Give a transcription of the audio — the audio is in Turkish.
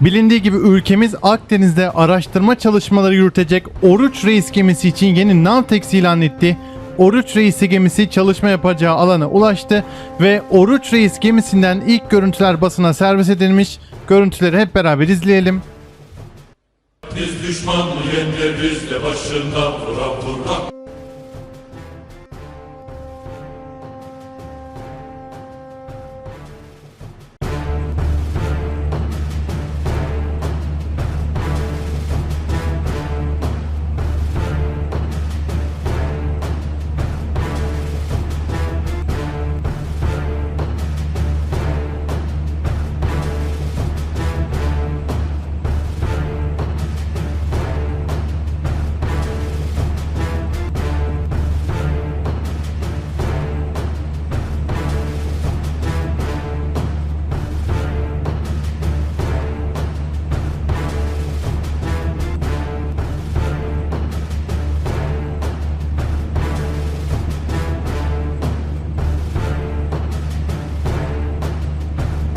Bilindiği gibi ülkemiz Akdeniz'de araştırma çalışmaları yürütecek Oruç Reis gemisi için yeni Navtex ilan etti. Oruç Reisi gemisi çalışma yapacağı alana ulaştı ve Oruç Reis gemisinden ilk görüntüler basına servis edilmiş. Görüntüleri hep beraber izleyelim. Biz düşman yenge biz de başında vura vura